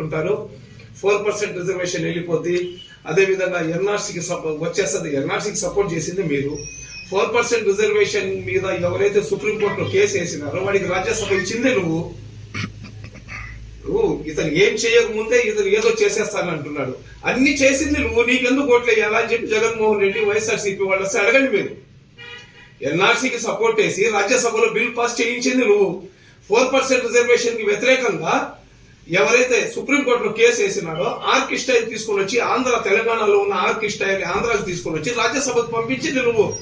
కట్టుకుంటారు four percent reservation వెళ్ళిపోద్ది. అదేవిధంగా ఎన్ఆర్సీకి వచ్చేస్తుంది. ఎన్ఆర్సీకి సపోర్ట్ చేసింది మీరు. ఫోర్ పర్సెంట్ రిజర్వేషన్ మీద ఎవరైతే సుప్రీంకోర్టులో కేసు వేసినారో వాడికి రాజ్యసభ ఇచ్చిందే నువ్వు. నువ్వు ఇతను ఏం చేయక ముందే ఇతను ఏదో చేసేస్తానంటున్నాడు. అన్ని చేసింది నువ్వు నీకెందుకు ఓట్లు వేయాలా అని చెప్పి జగన్మోహన్ రెడ్డి వైఎస్ఆర్సీపీ వాళ్ళు వస్తే అడగండి మీరు. ఎన్ఆర్సీకి సపోర్ట్ చేసి రాజ్యసభలో బిల్ పాస్ చేయించింది నువ్వు. ఫోర్ పర్సెంట్ రిజర్వేషన్కి వ్యతిరేకంగా ఎవరైతే సుప్రీంకోర్టులో కేసు వేసినారో ఆర్కిస్టైల్ తీసుకొని వచ్చి ఆంధ్ర తెలంగాణలో ఉన్న ఆర్కిస్టైల్ ఆంధ్రాకి తీసుకొని వచ్చి రాజ్యసభకు పంపించింది నువ్వు.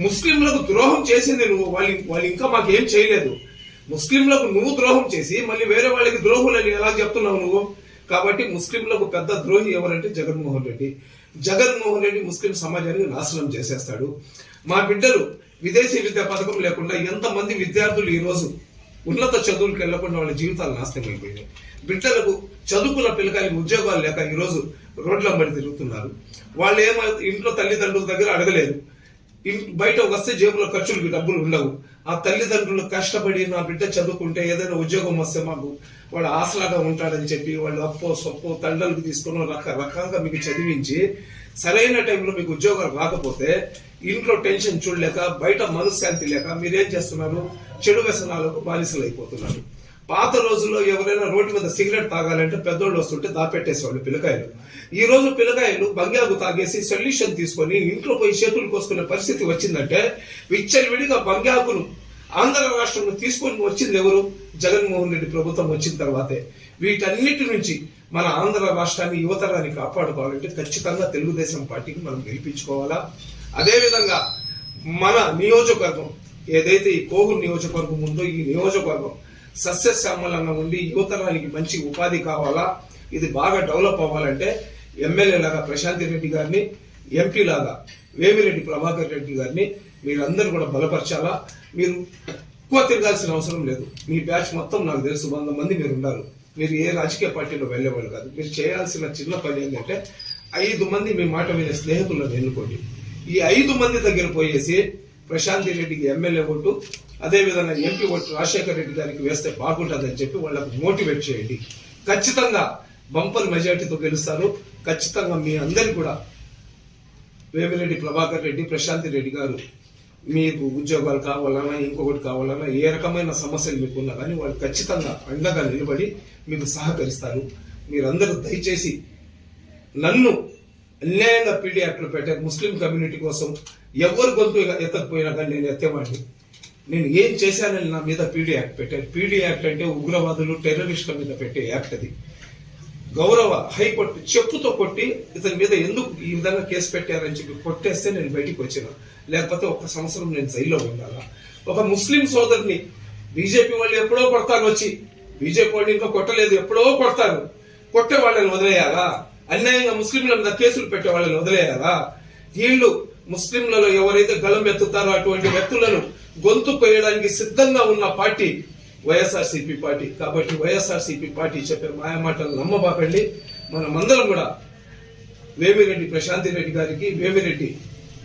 ముస్లింలకు ద్రోహం చేసింది నువ్వు. వాళ్ళు వాళ్ళు ఇంకా మాకేం చేయలేదు. ముస్లింలకు నువ్వు ద్రోహం చేసి మళ్ళీ వేరే వాళ్ళకి ద్రోహులని ఎలా చెప్తున్నావు నువ్వు? కాబట్టి ముస్లింలకు పెద్ద ద్రోహి ఎవరంటే జగన్మోహన్ రెడ్డి. జగన్మోహన్ రెడ్డి ముస్లిం సమాజాన్ని నాశనం చేసేస్తాడు. మా బిడ్డలు విదేశీ విద్యా పథకం లేకుండా ఎంతమంది విద్యార్థులు ఈరోజు ఉన్నత చదువులకు వెళ్ళకుండా వాళ్ళ జీవితాలు నాశనం అయిపోయాయి బిడ్డలకు చదువుకున్న పిల్లకాయలకు ఉద్యోగాలు లేక ఈ రోజు రోడ్లంబడి తిరుగుతున్నారు. వాళ్ళు ఏమో ఇంట్లో తల్లిదండ్రుల దగ్గర అడగలేదు. బయట వస్తే జేబులో ఖర్చులకు డబ్బులు ఉండవు. ఆ తల్లిదండ్రులు కష్టపడి నా బిడ్డ చదువుకుంటే ఏదైనా ఉద్యోగం వస్తే మాకు వాడు ఆశలాగా ఉంటాడని చెప్పి వాళ్ళు అప్పో సొప్పో తండలకు తీసుకుని రకరకాలుగా మీకు చదివించి సరైన టైంలో మీకు ఉద్యోగాలు రాకపోతే ఇంట్లో టెన్షన్ చూడలేక బయట మనశ్శాంతి లేక మీరేం చేస్తున్నారు? చెడు వ్యసనాలకు బానిసలు అయిపోతున్నారు పాత రోజుల్లో ఎవరైనా రోడ్డు మీద సిగరెట్ తాగాలంటే పెద్దోళ్ళు వస్తుంటే దాపెట్టేసేవాళ్ళు పిల్లకాయలు. ఈ రోజు పిల్లకాయలు బంగాకు తాగేసి సొల్యూషన్ తీసుకొని ఇంట్లో పోయి చేతులు కోసుకునే పరిస్థితి వచ్చిందంటే విచ్చలవిడిగా బంగాకును ఆంధ్ర రాష్ట్రంలో తీసుకొని వచ్చింది ఎవరు? జగన్మోహన్ రెడ్డి ప్రభుత్వం వచ్చిన తర్వాతే. వీటన్నిటి నుంచి మన ఆంధ్ర రాష్ట్రాన్ని యువతరాన్ని కాపాడుకోవాలంటే ఖచ్చితంగా తెలుగుదేశం పార్టీకి మనం గెలిపించుకోవాలా? అదేవిధంగా మన నియోజకవర్గం ఏదైతే ఈ కోహూరు నియోజకవర్గం ఉందో ఈ నియోజకవర్గం సస్యశ్యామలంగా ఉండి యువతరానికి మంచి ఉపాధి కావాలా? ఇది బాగా డెవలప్ అవ్వాలంటే ఎమ్మెల్యే లాగా ప్రశాంతి రెడ్డి గారిని ఎంపీ లాగా వేమిరెడ్డి ప్రభాకర్ రెడ్డి గారిని మీరందరూ కూడా బలపరచాలా? మీరు ఎక్కువ తిరగాల్సిన అవసరం లేదు. మీ బ్యాచ్ మొత్తం నాకు తెలుసు. వంద మంది మీరు ఉన్నారు మీరు ఏ రాజకీయ పార్టీలో వెళ్ళేవాళ్ళు కాదు. మీరు చేయాల్సిన చిన్న పని ఏంటంటే ఐదు మంది మీ మాట మీద స్నేహితులను ఎన్నుకోండి. ఈ ఐదు మంది దగ్గర పోయేసి ప్రశాంతి రెడ్డికి ఎమ్మెల్యే ఓటు అదేవిధంగా ఎంపీ ఓటు రాజశేఖర్ రెడ్డి గారికి వేస్తే బాగుంటుందని చెప్పి వాళ్ళకు మోటివేట్ చేయండి. ఖచ్చితంగా బంపర్ మెజార్టీతో గెలుస్తారు. ఖచ్చితంగా మీ అందరు కూడా వేమిరెడ్డి ప్రభాకర్ రెడ్డి ప్రశాంతి రెడ్డి గారు మీకు ఉద్యోగాలు కావాలన్నా ఇంకొకటి కావాలన్నా ఏ రకమైన సమస్యలు మీకు ఉన్నా కానీ వాళ్ళు ఖచ్చితంగా అండగా నిలబడి మీకు సహకరిస్తారు. మీరందరూ దయచేసి నన్ను అన్యాయంగా పీడీ యాక్ట్లో పెట్టారు. ముస్లిం కమ్యూనిటీ కోసం ఎవరు గొంతు ఎత్తకపోయినా కానీ నేను ఎత్తేవాడిని. నేను ఏం చేశానని నా మీద పీడీ యాక్ట్ పెట్టారు. పీడీ యాక్ట్ అంటే ఉగ్రవాదులు టెర్రరిస్టుల మీద పెట్టే యాక్ట్ అది. గౌరవ హైకోర్టు చెప్పుతో కొట్టి ఇతని మీద ఎందుకు ఈ విధంగా కేసు పెట్టారని చెప్పి కొట్టేస్తే నేను బయటికి వచ్చిన. లేకపోతే ఒక సంవత్సరం నేను జైల్లో ఉండాలా? ఒక ముస్లిం సోదరుని బీజేపీ వాళ్ళు ఎప్పుడో కొడతారు వచ్చి. బీజేపీ వాళ్ళు ఇంకా కొట్టలేదు ఎప్పుడో కొడతారు. కొట్టే వాళ్ళని వదిలేయాలా? అన్యాయంగా ముస్లింల మీద కేసులు పెట్టే వాళ్ళని వదిలేయాలా? వీళ్ళు ముస్లింలలో ఎవరైతే గలం ఎత్తుతారో అటువంటి వ్యక్తులను గొంతు కొయ్యడానికి సిద్ధంగా ఉన్న పార్టీ వైఎస్ఆర్సీపీ పార్టీ. కాబట్టి వైఎస్ఆర్సీపీ పార్టీ చెప్పే మాయమాటలు నమ్మబాకండి. మనమందరం కూడా వేమిరెడ్డి ప్రశాంతి రెడ్డి గారికి వేమిరెడ్డి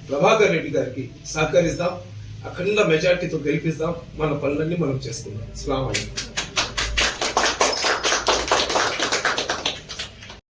ప్రభాకర్ రెడ్డి గారికి సహకరిస్తాం. అఖండ మెజార్టీతో గెలిపిస్తాం. మన పనులన్నీ మనం చేసుకుందాం. అస్సలాము